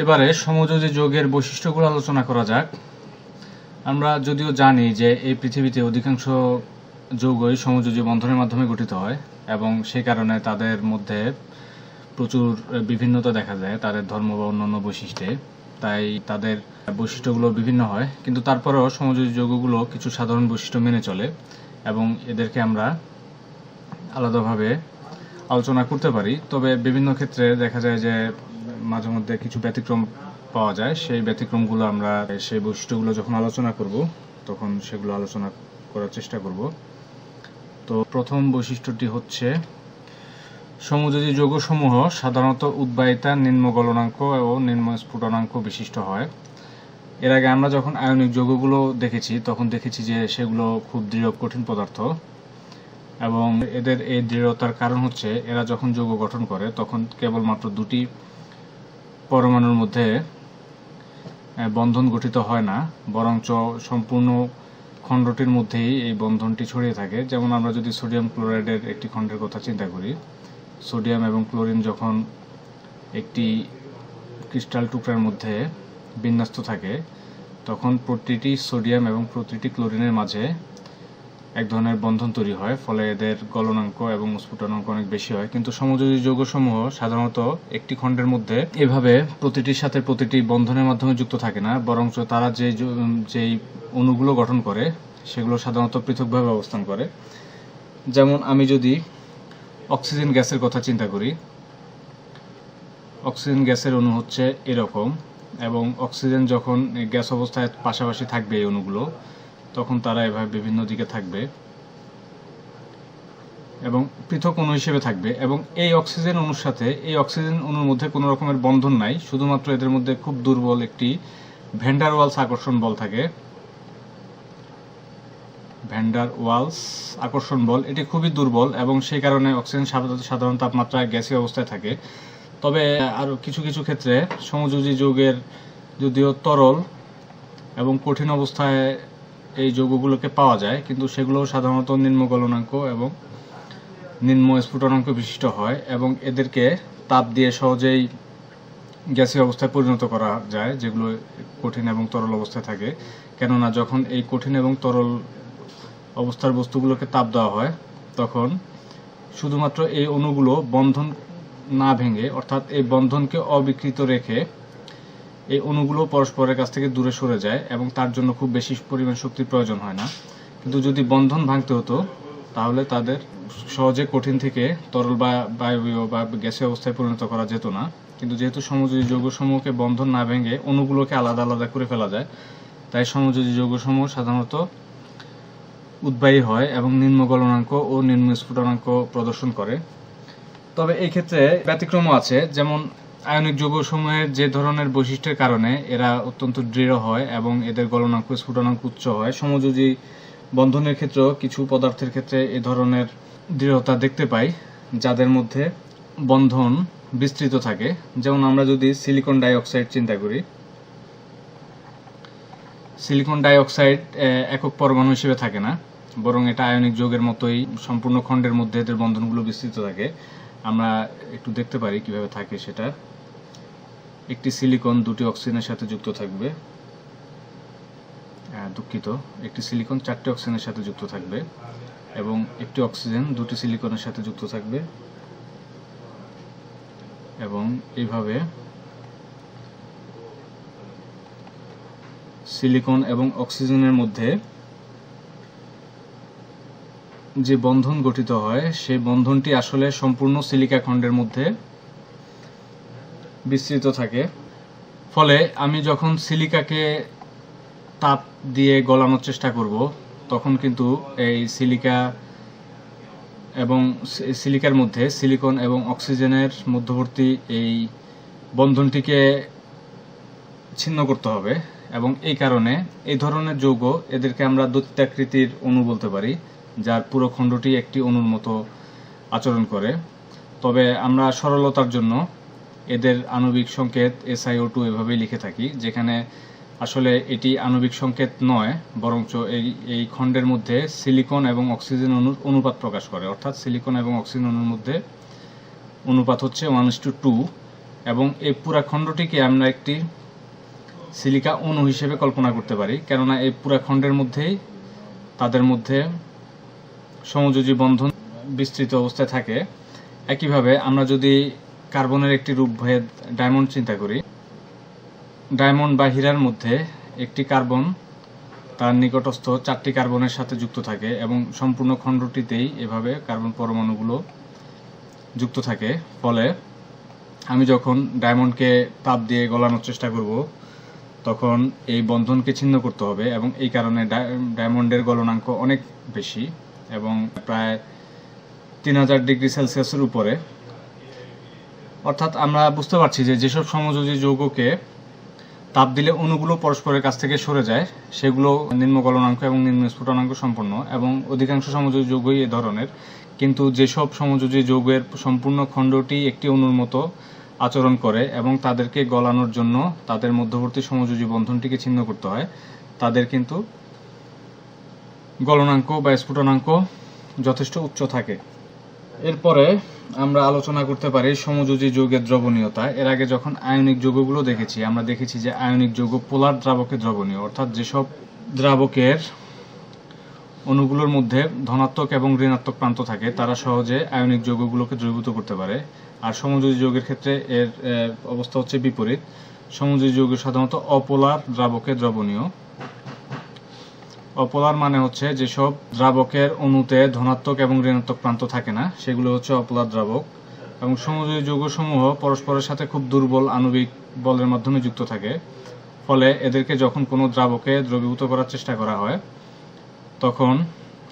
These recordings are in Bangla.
এবারে সমযোজী যোগের বৈশিষ্ট্যগুলো আলোচনা করা যাক। আমরা যদিও জানি যে এই পৃথিবীতে অধিকাংশ যৌগই সমযোজী বন্ধনের মাধ্যমে গঠিত হয় এবং সেই কারণে তাদের মধ্যে প্রচুর বিভিন্নতা দেখা যায়, তাদের ধর্ম বা অন্যান্য বৈশিষ্ট্যে। তাই তাদের বৈশিষ্ট্যগুলো বিভিন্ন হয়, কিন্তু তারপরেও সমযোজী যৌগগুলো কিছু সাধারণ বৈশিষ্ট্য মেনে চলে এবং এদেরকে আমরা আলাদাভাবে আলোচনা করতে পারি। তবে বিভিন্ন ক্ষেত্রে দেখা যায় যে মাঝে মধ্যে কিছু ব্যতিক্রম পাওয়া যায়। সেই ব্যতিক্রমগুলো আমরা, সেই বৈশিষ্ট্যগুলো যখন আলোচনা করব, তখন সেগুলো আলোচনা করার চেষ্টা করব। তো প্রথম বৈশিষ্ট্যটি হচ্ছে, সমযোজী যৌগসমূহ সাধারণত উদ্বায়িতা, নিম্ন গলনাঙ্ক ও নিম্ন স্ফুটনাঙ্ক বিশিষ্ট হয়। এর আগে আমরা যখন আয়নিক যৌগগুলো দেখেছি, তখন দেখেছি যে সেগুলো খুব দৃঢ়, কঠিন পদার্থ। এবং এদের এই দৃঢ়তার কারণ হচ্ছে, এরা যখন যৌগ গঠন করে, তখন কেবলমাত্র দুটি পরমাণুর মধ্যে বন্ধন গঠিত হয় না, বরঞ্চ সম্পূর্ণ খণ্ডটির মধ্যেই এই বন্ধনটি ছড়িয়ে থাকে। যেমন আমরা যদি সোডিয়াম ক্লোরাইডের একটি খণ্ডের কথা চিন্তা করি, সোডিয়াম এবং ক্লোরিন যখন একটি ক্রিস্টাল টুকরার মধ্যে বিন্যস্ত থাকে, তখন প্রতিটি সোডিয়াম এবং প্রতিটি ক্লোরিনের মাঝে এক ধরনের বন্ধন তৈরি হয়, ফলে এদের গলনাঙ্ক এবং স্ফুটনাঙ্ক অনেক বেশি হয়। কিন্তু সমযোজী যৌগসমূহ সাধারণত একটি খণ্ডের মধ্যে এভাবে প্রতিটির সাথে প্রতিটি বন্ধনের মাধ্যমে যুক্ত থাকে না, বরঞ্চ তারা যে যেই অণুগুলো গঠন করে, সেগুলো সাধারণত পৃথকভাবে অবস্থান করে। যেমন আমি যদি অক্সিজেন গ্যাসের কথা চিন্তা করি, অক্সিজেন গ্যাসের অণু হচ্ছে এরকম, এবং অক্সিজেন যখন গ্যাস অবস্থায় পাশাপাশি থাকবে এই অণুগুলো তখন তারা এভাবে বিভিন্ন দিকে থাকবে এবং পৃথক অণু হিসেবে থাকবে এবং এই অক্সিজেন অণুর সাথে, এই অক্সিজেন অণুর মধ্যে কোনো রকমের বন্ধন নাই, শুধুমাত্র এদের মধ্যে খুব দুর্বল একটি ভ্যান্ডার ওয়ালস আকর্ষণ বল থাকে। ভ্যান্ডার ওয়ালস আকর্ষণ বল, এটি খুবই দুর্বল এবং সেই কারণে অক্সিজেন সাধারণ তাপমাত্রায় গ্যাসীয় অবস্থায় থাকে। তবে আরও কিছু কিছু ক্ষেত্রে সমযোজী যৌগের যদিও তরল এবং কঠিন অবস্থায় এই যৌগগুলোকে পাওয়া যায়, কিন্তু সেগুলো সাধারণত নিম্ন গলনাঙ্ক এবং নিম্ন স্ফুটনাঙ্ক বিশিষ্ট হয় এবং এদেরকে তাপ দিয়ে সহজেই গ্যাসীয় অবস্থায় পরিণত করা যায়, যেগুলো কঠিন এবং তরল অবস্থায় থাকে। কেননা যখন এই কঠিন এবং তরল অবস্থার বস্তুগুলোকে তাপ দেওয়া হয়, তখন শুধুমাত্র এই অণুগুলো বন্ধন না ভেঙে, অর্থাৎ এই বন্ধনকে অবিকৃত রেখে এই অণুগুলো পরস্পরের কাছ থেকে দূরে সরে যায় এবং তার জন্য খুব বেশি পরিমাণ শক্তির প্রয়োজন হয় না। কিন্তু যদি বন্ধন ভাঙতে হতো, তাহলে তাদের সহজে কঠিন থেকে তরল বা বায়বীয় বা গ্যাসীয় অবস্থায় পরিণত করা যেত না। কিন্তু যেহেতু সমযোজী যৌগসমূহকে বন্ধন না ভেঙে অণুগুলোকে আলাদা আলাদা করে ফেলা যায়, তাই সমযোজী যৌগসমূহ সাধারণত উদ্বায়ী হয় এবং নিম্ন গলনাঙ্ক ও নিম্ন স্ফুটনাঙ্ক প্রদর্শন করে। তবে এই ক্ষেত্রে ব্যতিক্রমও আছে। যেমন আয়নিক যৌগসমূহের যে ধরনের বৈশিষ্ট্যের কারণে এরা অত্যন্ত দৃঢ় হয় এবং এদের গলনাঙ্ক স্ফুটনাঙ্ক উচ্চ হয়। সমযোজী বন্ধনের ক্ষেত্রেও কিছু পদার্থের ক্ষেত্রে এ ধরনের দৃঢ়তা দেখতে পাই, যাদের মধ্যে বন্ধন বিস্তৃত থাকে। যেমন আমরা যদি সিলিকন ডাইঅক্সাইড চিন্তা করি সিলিকন ডাইঅক্সাইড একক পরমাণু হিসেবে থাকে না, বরং এটা আয়নিক যৌগের মতোই সম্পূর্ণ খণ্ডের মধ্যে এদের বন্ধনগুলো বিস্তৃত থাকে। আমরা একটু দেখতে পারি কীভাবে থাকে সেটা। একটি সিলিকন দুটি অক্সিজেনের সাথে যুক্ত থাকবে। আহ, দুঃখিত। একটি সিলিকন চারটি অক্সিজেনের সাথে যুক্ত থাকবে এবং একটি অক্সিজেন দুটি সিলিকনের সাথে যুক্ত থাকবে। এবং এইভাবে সিলিকন এবং অক্সিজেনের মধ্যে যে বন্ধন গঠিত হয় সেই বন্ধনটি আসলে সম্পূর্ণ সিলিকা খণ্ডের মধ্যে বিস্তৃত থাকে। ফলে আমি যখন সিলিকাকে তাপ দিয়ে গলানোর চেষ্টা করব, তখন কিন্তু এই সিলিকা এবং সিলিকার মধ্যে সিলিকন এবং অক্সিজেনের মধ্যবর্তী এই বন্ধনটিকে ছিন্ন করতে হবে এবং এই কারণে এই ধরনের যৌগ এদেরকে আমরা দৈত্যাকৃতির অণু বলতে পারি, যার পুরো খণ্ডটি একটি অণুর মতো আচরণ করে। তবে আমরা সরলতার জন্য এদের আণবিক সংকেত এসআইও টু এভাবেই লিখে থাকি, যেখানে আসলে এটি আণবিক সংকেত নয়, বরঞ্চ এই এই খণ্ডের মধ্যে সিলিকন এবং অক্সিজেন অণুর অনুপাত প্রকাশ করে। অর্থাৎ সিলিকন এবং অক্সিজেন অণুর মধ্যে অনুপাত হচ্ছে ওয়ান টু টু এবং এই পুরা খণ্ডটিকে আমরা একটি সিলিকা অণু হিসেবে কল্পনা করতে পারি, কেননা এই পুরা খণ্ডের মধ্যেই তাদের মধ্যে সমযোজী বন্ধন বিস্তৃত অবস্থায় থাকে। একইভাবে আমরা যদি কার্বনের একটি রূপ রূপভেদ, ডায়মন্ড চিন্তা করি। ডায়মন্ড বা হীরার মধ্যে একটি কার্বন তার নিকটস্থ চারটি কার্বনের সাথে যুক্ত থাকে এবং সম্পূর্ণ খণ্ডটিতেই এভাবে কার্বন পরমাণুগুলো যুক্ত থাকে। ফলে আমি যখন ডায়মন্ডকে তাপ দিয়ে গলানোর চেষ্টা করব, তখন এই বন্ধনকে ছিন্ন করতে হবে এবং এই কারণে ডায়- ডায়মন্ডের গলনাঙ্ক অনেক বেশি এবং প্রায় তিন হাজার ডিগ্রি সেলসিয়াসের উপরে অর্থাৎ আমরা বুঝতে পারছি যে যেসব সমযোজী যৌগকে তাপ দিলে অণুগুলো পরস্পরের কাছ থেকে সরে যায়, সেগুলো নিম্ন গলনাঙ্ক এবং নিম্ন স্ফুটনাঙ্ক সম্পন্ন এবং অধিকাংশ সমযোজী যৌগই এ ধরনের। কিন্তু যেসব সমযোজী যৌগের সম্পূর্ণ খণ্ডটি একটি অণুর মতো আচরণ করে এবং তাদেরকে গলানোর জন্য তাদের মধ্যবর্তী সমযোজী বন্ধনটিকে ছিন্ন করতে হয়, তাদের কিন্তু গলনাঙ্ক বা স্ফুটনাঙ্ক যথেষ্ট উচ্চ থাকে। এরপরে আমরা আলোচনা করতে পারি সমযোজী যৌগের দ্রবণীয়তা। এর আগে যখন আয়নিক যৌগগুলো দেখেছি, আমরা দেখেছি যে আয়নিক যৌগ পোলার দ্রাবকে দ্রবণীয়, অর্থাৎ যেসব দ্রাবকের অণুগুলোর মধ্যে ধনাত্মক এবং ঋণাত্মক প্রান্ত থাকে, তারা সহজে আয়নিক যৌগগুলোকে দ্রবীভূত করতে পারে। আর সমযোজী যৌগের ক্ষেত্রে এর অবস্থা হচ্ছে বিপরীত। সমযোজী যৌগ সাধারণত অপোলার দ্রাবকে দ্রবণীয়। অপোলার মানে হচ্ছে যেসব দ্রাবকের অণুতে ধনাত্মক এবং ঋণাত্মক প্রান্ত থাকে না, সেগুলো হচ্ছে অপোলার দ্রাবক এবং সমযোজী যৌগসমূহ পরস্পরের সাথে খুব দুর্বল আণবিক বলের মাধ্যমে যুক্ত থাকে। ফলে এদেরকে যখন কোনো দ্রাবকে দ্রবীভূত করার চেষ্টা করা হয়, তখন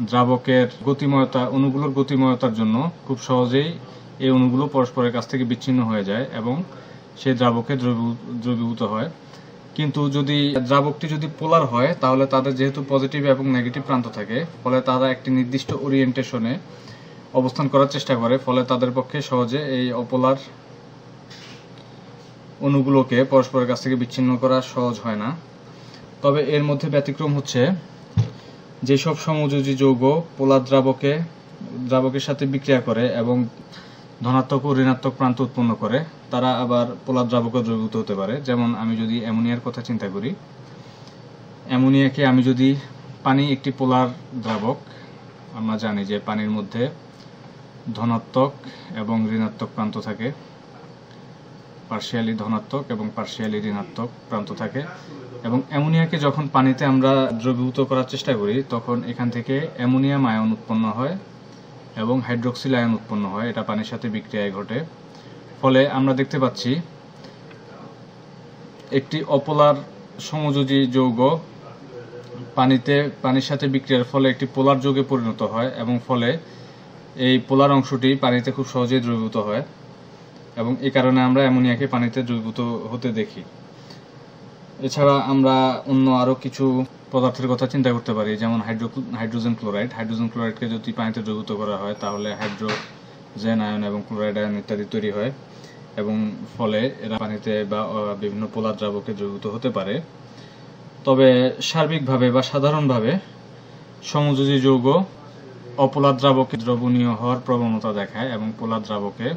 দ্রাবকের গতিময়তা, অণুগুলোর গতিময়তার জন্য খুব সহজেই এই অণুগুলো পরস্পরের কাছ থেকে বিচ্ছিন্ন হয়ে যায় এবং সেই দ্রাবকে দ্রবীভূত হয়। কিন্তু যদি দ্রাবকটি যদি পোলার হয়, তাহলে তাদের যেহেতু পজিটিভ এবং নেগেটিভ প্রান্ত থাকে, ফলে তারা একটি নির্দিষ্ট ওরিয়েন্টেশনে অবস্থান করার চেষ্টা করে, ফলে তাদের পক্ষে সহজে এই অপোলার অণুগুলোকে পরস্পরের কাছ থেকে বিচ্ছিন্ন করা সহজ হয় না। তবে এর মধ্যে ব্যতিক্রম হচ্ছে যেসব সমযোজী যৌগ পোলার দ্রাবকে, দ্রাবকের সাথে বিক্রিয়া করে এবং ধনাত্মক ও ঋণাত্মক প্রান্ত উৎপন্ন করে, তারা আবার পোলার দ্রাবকে দ্রবীভূত হতে পারে। যেমন আমি যদি অ্যামোনিয়ার কথা চিন্তা করি, অ্যামোনিয়াকে আমি যদি পানি একটি পোলার দ্রাবক, আমরা জানি যে পানির মধ্যে ধনাত্মক এবং ঋণাত্মক প্রান্ত থাকে, পার্শিয়ালি ধনাত্মক এবং পার্শিয়ালি ঋণাত্মক প্রান্ত থাকে, এবং অ্যামোনিয়াকে যখন পানিতে আমরা দ্রবীভূত করার চেষ্টা করি, তখন এখান থেকে অ্যামোনিয়াম আয়ন উৎপন্ন হয় এবং হাইড্রোক্সিল আয়ন উৎপন্ন হয়, এটা পানির সাথে বিক্রিয়ায় ঘটে। ফলে আমরা দেখতে পাচ্ছি একটি অপোলার সমযোজী যৌগ পানিতে, পানির সাথে বিক্রিয়ার ফলে একটি পোলার যৌগে পরিণত হয় এবং ফলে এই পোলার অংশটি পানিতে খুব সহজেই দ্রবীভূত হয় এবং এ কারণে আমরা অ্যামোনিয়াকে পানিতে দ্রবীভূত হতে দেখি। এছাড়া আমরা অন্য আরও কিছু পদার্থের কথা চিন্তা করতে পারি, যেমন হাইড্রো হাইড্রোজেন ক্লোরাইড। হাইড্রোজেন ক্লোরাইডকে যদি পানিতে দ্রবীভূত করা হয়, তাহলে হাইড্রোজেন, আয়ন এবং ক্লোরাইড, আয়ন ইত্যাদি তৈরি হয় এবং ফলে এরা পানিতে বা বিভিন্ন পোলার দ্রাবকে দ্রবীভূত হতে পারে। তবে সার্বিকভাবে বা সাধারণভাবে সমযোজী যৌগ অপোলার দ্রাবকে দ্রবণীয় হওয়ার প্রবণতা দেখায় এবং পোলার দ্রাবকে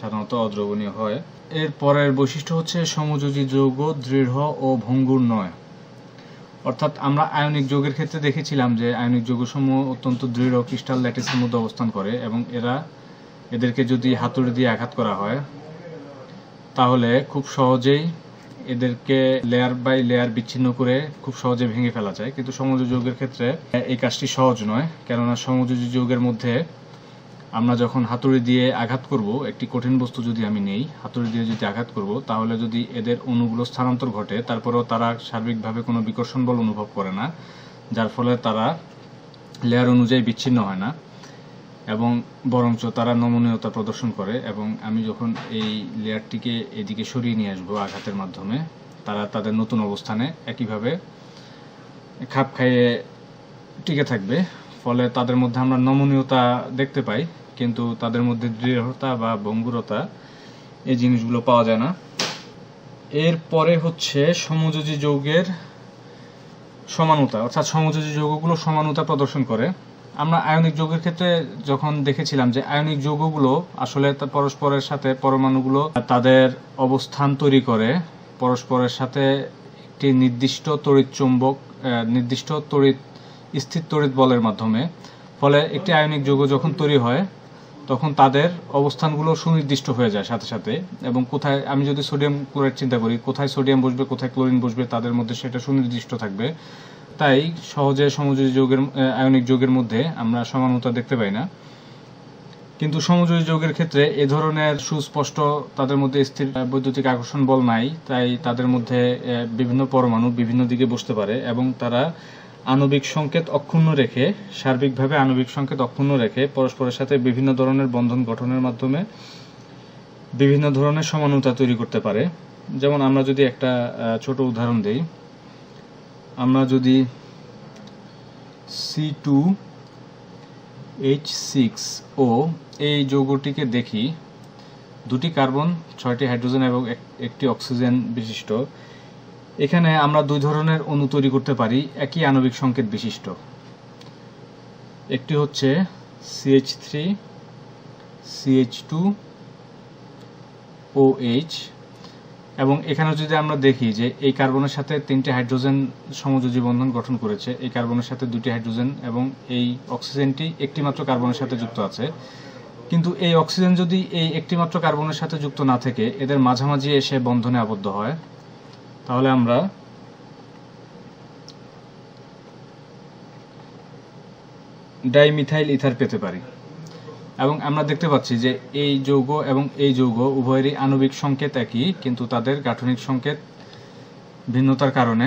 সাধারণত অদ্রবণীয় হয়। এর পরের বৈশিষ্ট্য হচ্ছে সমযোজী যৌগ, দৃঢ় ও ভঙ্গুর নয়। অর্থাৎ আমরা আয়নিক যৌগের ক্ষেত্রে দেখেছিলাম যে আয়নিক যৌগসমূহ অত্যন্ত দৃঢ়, ক্রিস্টাল ল্যাটিসের মধ্যে অবস্থান করে এবং এরা এদেরকে যদি হাতুড়ি দিয়ে আঘাত করা হয়, তাহলে খুব সহজেই এদেরকে লেয়ার বাই লেয়ার বিচ্ছিন্ন করে খুব সহজে ভেঙে ফেলা যায়। কিন্তু সমযোজী যৌগের ক্ষেত্রে এই কাজটি সহজ নয়। কেননা সমযোজী যৌগের মধ্যে আমরা যখন হাতুড়ি দিয়ে আঘাত করব, একটি কঠিন বস্তু যদি আমি নেই, হাতুড়ি দিয়ে যদি আঘাত করব, তাহলে যদি এদের অণুগুলো স্থানান্তর ঘটে, তারপরেও তারা সার্বিকভাবে কোনো বিকর্ষণ বল অনুভব করে না, যার ফলে তারা লেয়ার অনুযায়ী বিচ্ছিন্ন হয় না, এবং বরঞ্চ তারা নমনীয়তা প্রদর্শন করে, এবং আমি যখন এই লেয়ারটিকে এদিকে সরিয়ে নিয়ে আসব আঘাতের মাধ্যমে, তারা তাদের নতুন অবস্থানে একইভাবে খাপ খাইয়ে টিকে থাকবে, ফলে তাদের মধ্যে আমরা নমনীয়তা দেখতে পাই। কিন্তু তাদের মধ্যে দৃঢ়তা বা ভঙ্গুরতা এই জিনিসগুলো পাওয়া যায় না। এরপরে হচ্ছে সমযোজী যৌগের সমানতা, অর্থাৎ সমযোজী যৌগগুলো সমানতা প্রদর্শন করে। আমরা আয়নিক যৌগের ক্ষেত্রে যখন দেখেছিলাম যে আয়নিক যৌগগুলো আসলে পরস্পরের সাথে পরমাণুগুলো তাদের অবস্থান তৈরি করে, পরস্পরের সাথে একটি নির্দিষ্ট তড়িৎ চুম্বক নির্দিষ্ট তড়িৎ স্থির তড়িৎ বলের মাধ্যমে, ফলে একটি আয়নিক যৌগ যখন তৈরি হয় তখন তাদের অবস্থানগুলো সুনির্দিষ্ট হয়ে যায় সাথে সাথে। এবং কোথায়, আমি যদি সোডিয়াম ক্লোরাইড চিন্তা করি, কোথায় সোডিয়াম বসবে, কোথায় ক্লোরিন বসবে, তাদের মধ্যে সেটা সুনির্দিষ্ট থাকবে। তাই সহজে সমযোজী যৌগের আয়নিক যৌগের মধ্যে আমরা সমানতা দেখতে পাই না। কিন্তু সমযোজী যৌগের ক্ষেত্রে এ ধরনের সুস্পষ্ট, তাদের মধ্যে স্থির বৈদ্যুতিক আকর্ষণ বল নাই। তাই তাদের মধ্যে বিভিন্ন পরমাণু বিভিন্ন দিকে বসতে পারে এবং তারা আণবিক সংকেত অক্ষুণ্ণ রেখে, সার্বিকভাবে আণবিক সংকেত অক্ষুণ্ণ রেখে পরস্পরের সাথে বিভিন্ন ধরনের বন্ধন গঠনের মাধ্যমে বিভিন্ন ধরনের সমানতা তৈরি করতে পারে। যেমন আমরা যদি একটা ছোট উদাহরণ দেই। আমরা যদি C two H six O এই যৌগটিকে দেখি, দুটি কার্বন, ছয়টি হাইড্রোজেন এবং একটি অক্সিজেন বিশিষ্ট। এখানে আমরা দুই ধরনের অণু তৈরি করতে পারি, একই আণবিক সংকেত বিশিষ্ট। একটি হচ্ছে C H three C H two O H এবং এখানে যদি আমরা দেখি যে এই কার্বনের সাথে তিনটি হাইড্রোজেন সমযোজী বন্ধন গঠন করেছে, এই কার্বনের সাথে দুটি হাইড্রোজেন এবং এই অক্সিজেনটি একটি মাত্র কার্বনের সাথে যুক্ত আছে। কিন্তু এই অক্সিজেন যদি এই একটি মাত্র কার্বনের সাথে যুক্ত না থেকে, এদের মাঝামাঝি এসে বন্ধনে আবদ্ধ হয়। তাহলে আমরা ডাইমিথাইল ইথার পেতে পারি। এবং আমরা দেখতে পাচ্ছি যে এই যৌগ এবং এই যৌগ উভয়েরই আণবিক সংকেত একই, কিন্তু তাদের গাঠনিক সংকেত ভিন্নতার কারণে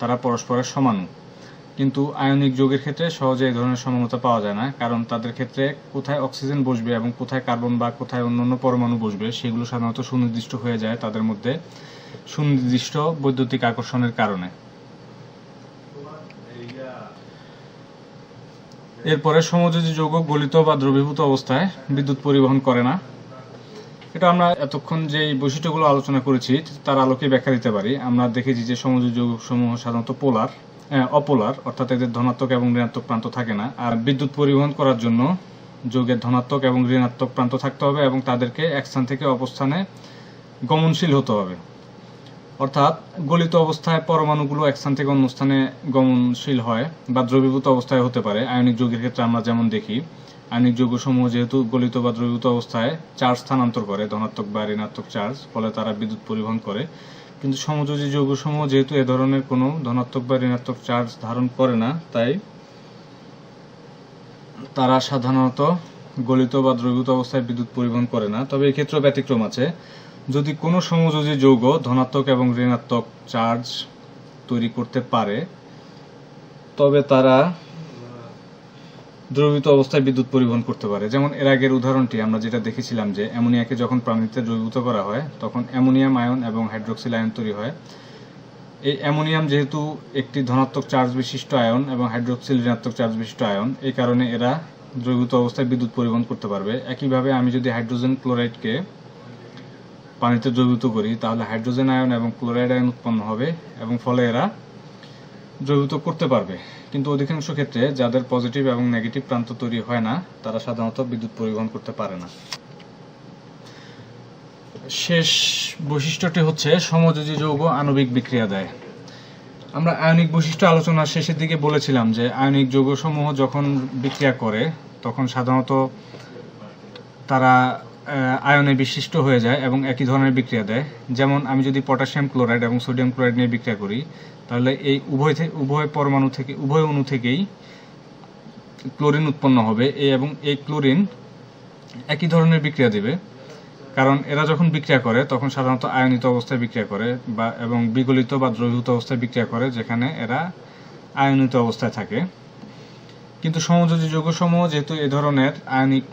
তারা পরস্পরের সমানু। কিন্তু আয়নিক যৌগের ক্ষেত্রে সহজে এই ধরনের সমানতা পাওয়া যায় না, কারণ তাদের ক্ষেত্রে কোথায় অক্সিজেন বসবে এবং কোথায় কার্বন বা কোথায় অন্যান্য পরমাণু বসবে, সেগুলো সাধারণত সুনির্দিষ্ট হয়ে যায় তাদের মধ্যে। সুনির্দিষ্ট বৈদ্যুতিক আকর্ষণের কারণে। এরপরে সমযোজী যৌগ গলিত বা দ্রবীভূত অবস্থায় বিদ্যুৎ পরিবহন করে না। এটা আমরা এতক্ষণ যে বৈশিষ্ট্যগুলো আলোচনা করেছি, তার আলোকে ব্যাখ্যা দিতে পারি। আমরা দেখেছি যে সমযোজী যৌগ সমূহ সাধারণত পোলার অপোলার, অর্থাৎ এদের ধনাত্মক এবং ঋণাত্মক প্রান্ত থাকে না। আর বিদ্যুৎ পরিবহন করার জন্য যৌগের ধনাত্মক এবং ঋণাত্মক প্রান্ত থাকতে হবে এবং তাদেরকে এক স্থান থেকে অবস্থানে গমনশীল হতে হবে। অর্থাৎ গলিত অবস্থায় পরমাণুগুলো এক স্থান থেকে অন্য স্থানে গমনশীল হয় বা দ্রবীভূত অবস্থায় হতে পারে। আয়নিক যৌগের ক্ষেত্রে আমরা যেমন দেখি, আয়নিক যৌগসমূহ যেহেতু গলিত বা দ্রবীভূত অবস্থায় চার্জ স্থানান্তর করে, ধনাত্মক বা ঋণাত্মক চার্জ, ফলে তারা বিদ্যুৎ পরিবহন করে। কিন্তু সমযোজী যৌগসমূহ যেহেতু এ ধরনের কোনো ধনাত্মক বা ঋণাত্মক চার্জ ধারণ করে না, তাই তারা সাধারণত গলিত বা দ্রবীভূত অবস্থায় বিদ্যুৎ পরিবহন করে না। তবে এক্ষেত্রে ব্যতিক্রম আছে। যদি কোনো সমযোজী যৌগ ধনাত্মক এবং ঋণাত্মক চার্জ তৈরি করতে পারে, তবে তারা দ্রবীভূত অবস্থায় বিদ্যুৎ পরিবহন করতে পারে। যেমন এর আগের উদাহরণটি আমরা যেটা দেখেছিলাম যে, অ্যামোনিয়াকে যখন প্রাণীতে দ্রবীভূত করা হয়, তখন অ্যামোনিয়াম আয়ন এবং হাইড্রোক্সিল আয়ন তৈরি হয়। এই অ্যামোনিয়াম যেহেতু একটি ধনাত্মক চার্জ বিশিষ্ট আয়ন এবং হাইড্রোক্সিল ঋণাত্মক চার্জ বিশিষ্ট আয়ন, এই কারণে এরা দ্রবীভূত অবস্থায় বিদ্যুৎ পরিবহন করতে পারবে। একইভাবে আমি যদি হাইড্রোজেন ক্লোরাইডকে পানিতে দ্রবীভূত করি, তাহলে হাইড্রোজেন আয়ন এবং ক্লোরাইড আয়ন উৎপন্ন হবে এবং ফলে এরা দ্রবীভূত করতে পারবে। কিন্তু অধিকাংশ ক্ষেত্রে যাদের পজিটিভ এবং নেগেটিভ প্রান্ত তৈরি হয় না, তারা সাধারণত বিদ্যুৎ পরিবহন করতে পারে না। শেষ বৈশিষ্ট্যটি হচ্ছে সমযোজী যৌগ আণবিক বিক্রিয়া দেয়। আমরা আয়নিক বৈশিষ্ট্য আলোচনার শেষের দিকে বলেছিলাম যে আয়নিক যৌগসমূহ যখন বিক্রিয়া করে, তখন সাধারণত তারা আয়নে বিশিষ্ট হয়ে যায় এবং একই ধরনের বিক্রিয়া দেয়। যেমন আমি যদি পটাশিয়াম ক্লোরাইড এবং সোডিয়াম ক্লোরাইড নিয়ে বিক্রিয়া করি, তাহলে এই উভয় থেকে উভয় পরমাণু থেকে উভয় অণু থেকেই ক্লোরিন উৎপন্ন হবে। এই এবং এই ক্লোরিন একই ধরনের বিক্রিয়া দেবে। কারণ এরা যখন বিক্রিয়া করে, তখন সাধারণত আয়নিত অবস্থায় বিক্রিয়া করে বা এবং বিগলিত বা দ্রবীভূত অবস্থায় বিক্রিয়া করে, যেখানে এরা আয়নিত অবস্থায় থাকে। কিন্তু সমযোজী যৌগসমূহ যেহেতু এ ধরনের আয়নিক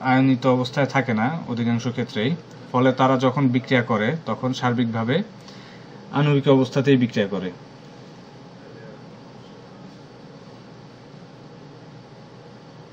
আয়নিত অবস্থায় থাকে না অধিকাংশ ক্ষেত্রেই। ফলে তারা যখন বিক্রিয়া করে, তখন সার্বিকভাবে আণবিক অবস্থাতেই বিক্রিয়া করে।